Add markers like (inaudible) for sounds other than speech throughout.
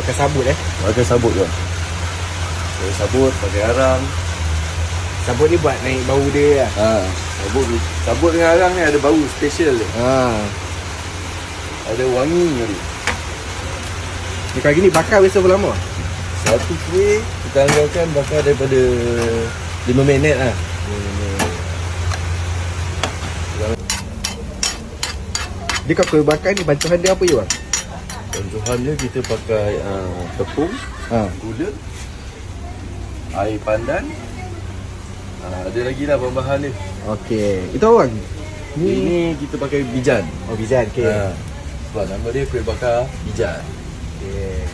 sabut eh. Pakai sabut je Pakai sabut, pakai arang Sabut ni buat naik bau dia lah. ha. Sabut sabut dengan arang ni ada bau special dia Ha. Ada wangi tadi Ni kalau gini bakar biasa berapa lama? Satu kuih kita anggarkan bakar daripada 5 minit lah Dia kalau kuih bakar ni bantuan dia apa je bang? Dia kita pakai uh, tepung, Ha. gula, air pandan uh, Ada lagi lah bahan-bahan dia Okey. Itu bang? Ni Ini kita pakai bijan oh bizan okey. Ha. Sebab nama dia kuih bakar bijan Okey.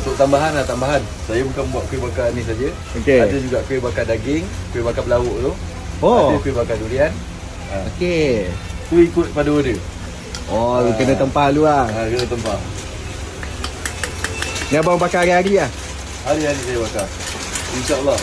Untuk tambahan lah tambahan Saya bukan buat kuih bakar ni saja. Okey. Ada juga kuih bakar daging Kuih bakar belauk tu Oh. Ada kuih bakar durian ha. Okey. Tu ikut pada order Oh, Ah. kena tempah dulu lah. ha, Kena tempah Ni abang bakar hari-hari lah. Hari-hari saya bakar InsyaAllah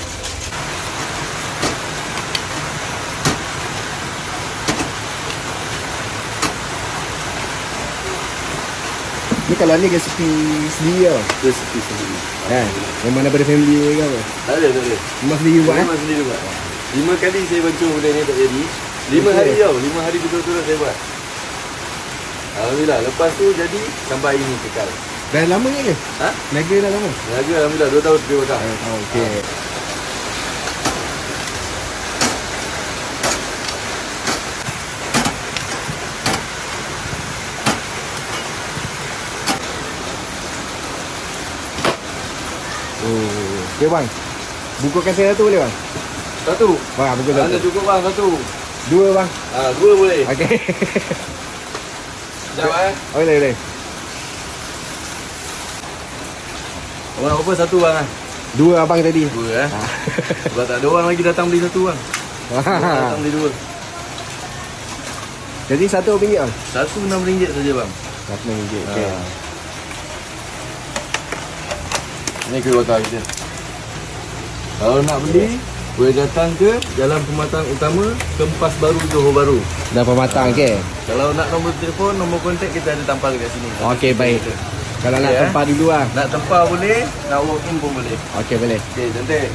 Ni kalau ni resipi sendiri tau. Resipi sendiri Kan? Memang daripada family ke apa? Tak ada, tak ada Memang sendiri buat eh? Memang sendiri buat Lima kali saya bantu benda ni tak jadi Lima hari tau Lima hari betul-betul saya buat Alhamdulillah Lepas tu jadi Sampai hari ni kekal Dah lama ni ke? Ha? Naga dah lama? Niaga Alhamdulillah 2 tahun dia bakar Oh, okey. Oh, okey bang. Bukukan saya satu boleh bang? Satu Bang, buku Anda satu. cukup bang satu Dua bang. Ah, Dua boleh Okey. (laughs) Sekejap eh Oh, boleh, boleh. Abang nak apa satu bang ah? Dua abang tadi. Dua eh (laughs) Sebab tak ada orang lagi datang beli satu bang Datang beli dua Jadi satu RM1 bang? Satu enam ringgit saja bang Satu RM1. Okey. Ah. Ni kuih bakar kita Kalau nak beli Boleh datang ke Jalan Pematang Utama Kempas Baru Johor Baru Dah pematang okey. Kalau nak nombor telefon Nombor kontak kita ada tampal kat sini Okey, baik. Kalau nak Okey, eh. tempah dulu lah. Nak tempah boleh Nak walk in pun boleh Okey, boleh. Okey cantik